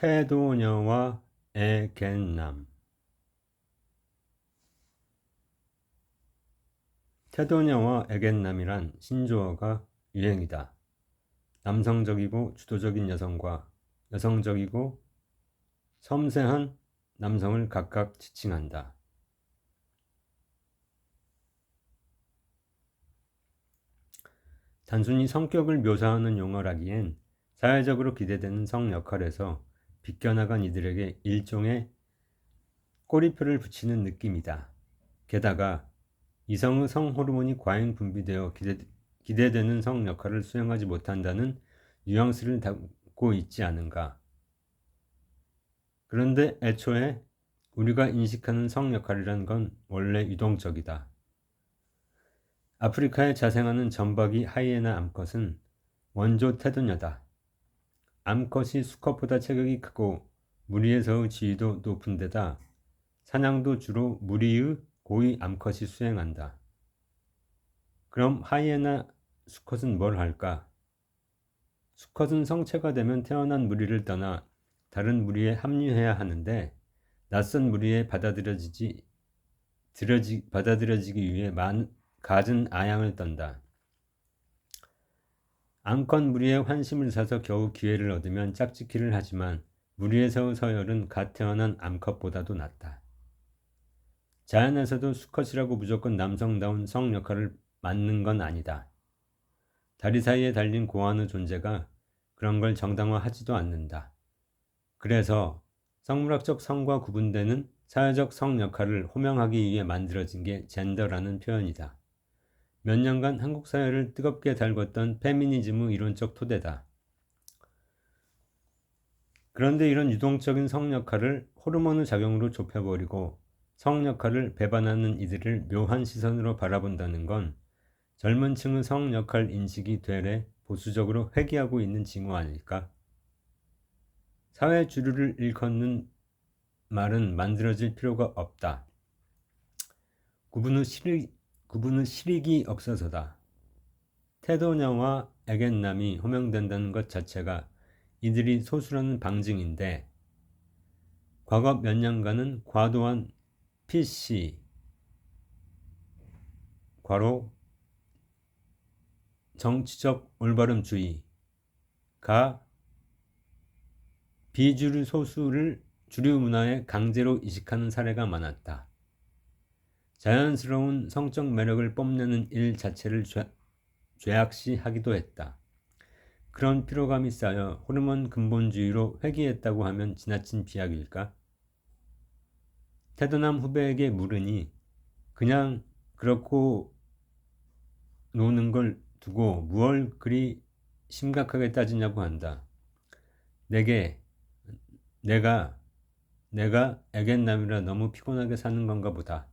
태도녀와 애견남 태도녀와 애견남이란 신조어가 유행이다. 남성적이고 주도적인 여성과 여성적이고 섬세한 남성을 각각 지칭한다. 단순히 성격을 묘사하는 용어라기엔 사회적으로 기대되는 성 역할에서 비껴나간 이들에게 일종의 꼬리표를 붙이는 느낌이다. 게다가 이성의 성 호르몬이 과잉 분비되어 기대, 기대 되는 성 역할을 수행하지 못한다는 뉘앙스를 담고 있지 않은가. 그런데 애초에 우리가 인식하는 성 역할이란 건 원래 유동적이다. 아프리카에 자생하는 점박이 하이에나 암컷은 원조 태도녀다. 암컷이 수컷보다 체격이 크고 무리에서의 지위도 높은 데다 사냥도 주로 무리의 고위 암컷이 수행한다. 그럼 하이에나 수컷은 뭘 할까? 수컷은 성체가 되면 태어난 무리를 떠나 다른 무리에 합류해야 하는데 낯선 무리에 받아들여지지 들여지, 받아들여지기 위해 만, 갖은 아양을 떤다. 암컷 무리의 환심을 사서 겨우 기회를 얻으면 짝짓기를 하지만 무리에서의 서열은 갓 태어난 암컷보다도 낫다. 자연에서도 수컷이라고 무조건 남성다운 성 역할을 맡는 건 아니다. 다리 사이에 달린 고안의 존재가 그런 걸 정당화하지도 않는다. 그래서 성물학적 성과 구분되는 사회적 성 역할을 호명하기 위해 만들어진 게 젠더라는 표현이다. 몇 년간 한국 사회를 뜨겁게 달궜던 페미니즘의 이론적 토대다. 그런데 이런 유동적인 성 역할을 호르몬의 작용으로 좁혀버리고 성 역할을 배반하는 이들을 묘한 시선으로 바라본다는 건 젊은 층의 성 역할 인식이 되레 보수적으로 회귀하고 있는 징후 아닐까? 사회 주류를 일컫는 말은 만들어질 필요가 없다. 구분의 실익, 구분의 실익이 없어서다. 태도녀와 애견남이 호명된다는 것 자체가 이들이 소수라는 방증인데 과거 몇 년간은 과도한 PC 과로 정치적 올바름주의가 비주류 소수를 주류 문화에 강제로 이식하는 사례가 많았다. 자연스러운 성적 매력을 뽐내는 일 자체를 죄, 죄악시하기도 했다. 그런 피로감이 쌓여 호르몬 근본주의로 회귀했다고 하면 지나친 비약일까? 태도남 후배에게 물으니 그냥 그렇고 노는 걸 두고 무얼 그리 심각하게 따지냐고 한다. 내게 내가 내가 애견남이라 너무 피곤하게 사는 건가 보다.